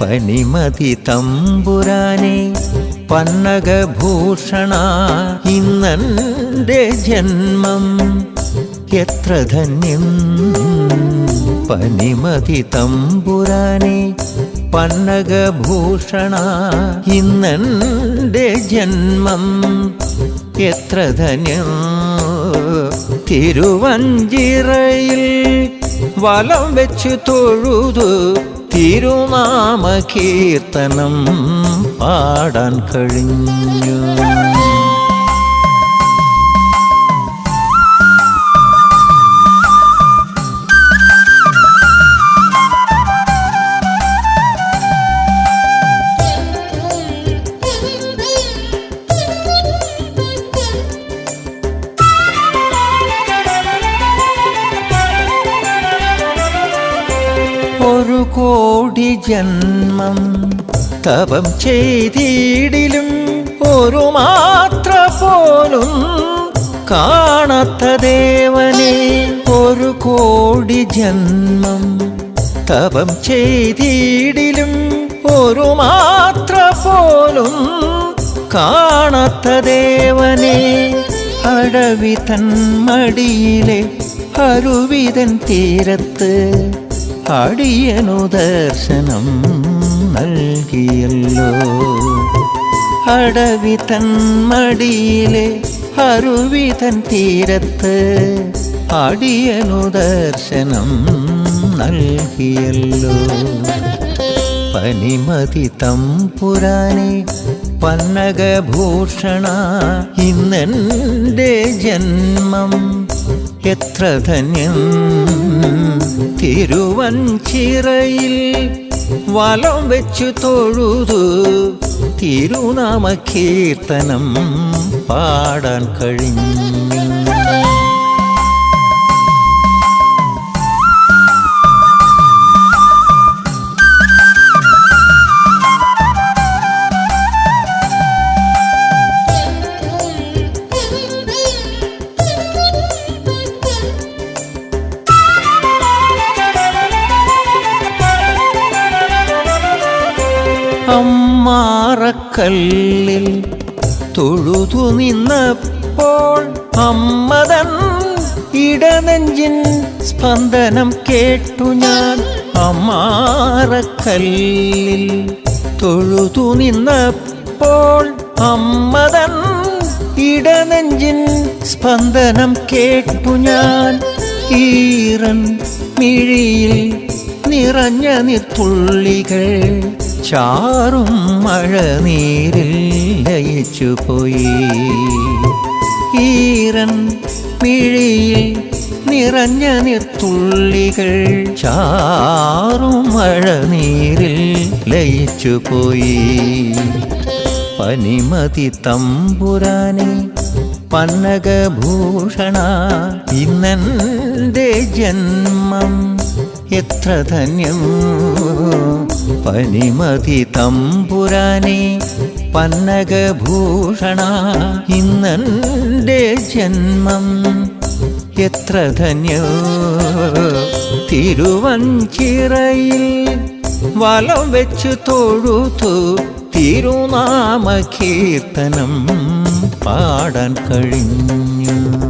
പനിമതി തമ്പുരാനെ പന്നകഭൂഷണ ഇന്നെ ജന്മം. എത്ര ധന്യം പണിമതി തമ്പുരാനെ പന്നകഭൂഷണ ഇന്നെ ജന്മം. എത്ര ധന്യം തിരുവഞ്ചിറയിൽ വലം വെച്ചു തൊഴുതു തിരുനാമ കീർത്തനം പാടാൻ കഴിഞ്ഞു. കോടി ജന്മം തപം ചെയ്തിടിലും ഒരു മാത്ര പോലും കാണത്ത ദേവനെ ഒരു കോടി ജന്മം തപം ചെയ്തിടിലും ഒരു മാത്ര പോലും കാണത്ത ദേവനെ അടവി തൻ മടിയിലെ അരുവിതൻ തീരത്ത് അടിയനു ദർശനം നൽകിയല്ലോ. അടവി തൻ മടിയിലെ അരുവിതൻ തീരത്ത് അടിയനു ദർശനം നൽകിയല്ലോ. പനിമതി തമ്പുരാനെ പന്നകഭൂഷണ ഇന്നെന്റെ ജന്മം എത്ര ധന്യം തിരുവഞ്ചിറയിൽ വലം വെച്ചു തൊഴുതു തിരുനാമ കീർത്തനം പാടാൻ കഴിഞ്ഞു. അമ്മാറക്കല്ലിൽ തൊഴുതു നിന്നപ്പോൾ അമ്മതൻ ഇടനെഞ്ചിൻ സ്പന്ദനം കേട്ടു ഞാൻ. അമ്മാറക്കല്ലിൽ തൊഴുതു നിന്നപ്പോൾ അമ്മതൻ ഇടനെഞ്ചിൻ സ്പന്ദനം കേട്ടു ഞാൻ. ഈറൻ മിഴിയിൽ നിറഞ്ഞ നിർത്തുള്ളികൾ ചാറും മഴ നീരിൽ ലയിച്ചു പോയി ഈറൻ മിഴിയിൽ നിറഞ്ഞ നിർത്തുള്ളികൾ ചാറും മഴ നീരിൽ ലയിച്ചു പോയി പനിമതി തമ്പുരാനെ പന്നകഭൂഷണ ഇന്നെന്റെ ജന്മം എത്ര ധന്യം പനിമതി തമ്പുരാനെ പന്നകഭൂഷണ ഇന്നെന്റെ ജന്മം. എത്ര ധന്യോ തിരുവഞ്ചിറയിൽ വലം വെച്ചു തൊഴുതു തിരുനാമ കീർത്തനം പാടാൻ കഴിഞ്ഞു.